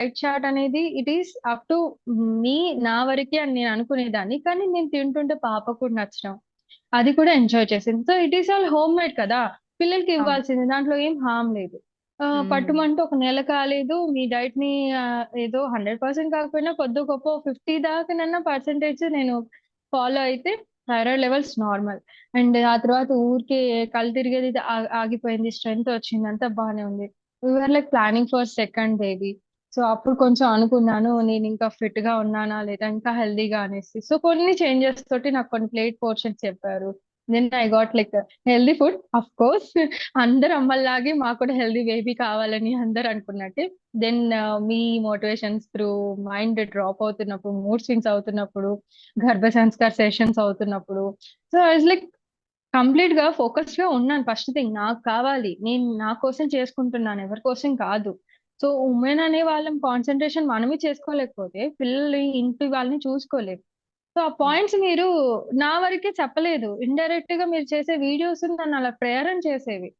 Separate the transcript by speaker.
Speaker 1: Diet chart అనేది it is up to me నా వరకే అని నేను అనుకునేదాన్ని. కానీ నేను తింటుంటే పాపకు కూడా నచ్చడం. అది కూడా ఎంజాయ్ చేసింది. So it is all home made కదా! పిల్లలకి. ఇవ్వాల్సింది. దాంట్లో ఏం హార్మ్ లేదు.
Speaker 2: హ్మ్.
Speaker 1: పట్టుమంటే ఒక నెల కాలేదు. మీ డైట్‌ని ఆహ్, ఏదో 100% కాకపోయినా కొద్దో గొప్పో 50 దాకానన్నా పర్సెంటేజ్ నేను ఫాలో అయితే థైరాయిడ్ లెవెల్స్ నార్మల్. అండ్ ఆ తర్వాత ఊరికే కళ్ళు తిరిగేది ఆగిపోయింది. స్ట్రెంత్ వచ్చింది. అంతా బానే ఉంది. We were like planning for second baby. So అప్పుడు కొంచెం అనుకున్నాను. నేను ఇంకా ఫిట్గా ఉన్నానా? లేదా ఇంకా హెల్దీగా అనేసి. సో కొన్ని చేంజెస్ తోటి నాకు కొన్ని ప్లేట్ పోర్షన్స్ చెప్పారు. Then I got like healthy food of course అందరు అమ్మల్లాగే మాకు కూడా హెల్దీ బేబీ కావాలని అందరు అనుకున్నట్టే. Then me motivations through mind drop అవుతున్నప్పుడు, మూడ్ స్వింగ్స్ అవుతున్నప్పుడు, గర్భ సంస్కార్ సెషన్స్ అవుతున్నప్పుడు. సో అస్ లైక్ కంప్లీట్గా ఫోకస్ ఫోకస్డ్‌గా ఉన్నాను ఫస్ట్ థింగ్. నాకు కావాలి. నేను నా కోసం చేసుకుంటున్నాను. ఎవరి కోసం కాదు. సో ఉమెన్ అనే వాళ్ళం కాన్సన్ట్రేషన్ మనమే చేసుకోలేకపోతే పిల్లల్ని, ఇంటి వాళ్ళని చూసుకోలేదు సో ఆ పాయింట్స్ మీరు నా వరకే చెప్పలేదు. ఇండైరెక్ట్గా మీరు చేసే వీడియోస్ నన్ను అలా ప్రేరణ చేసేవి.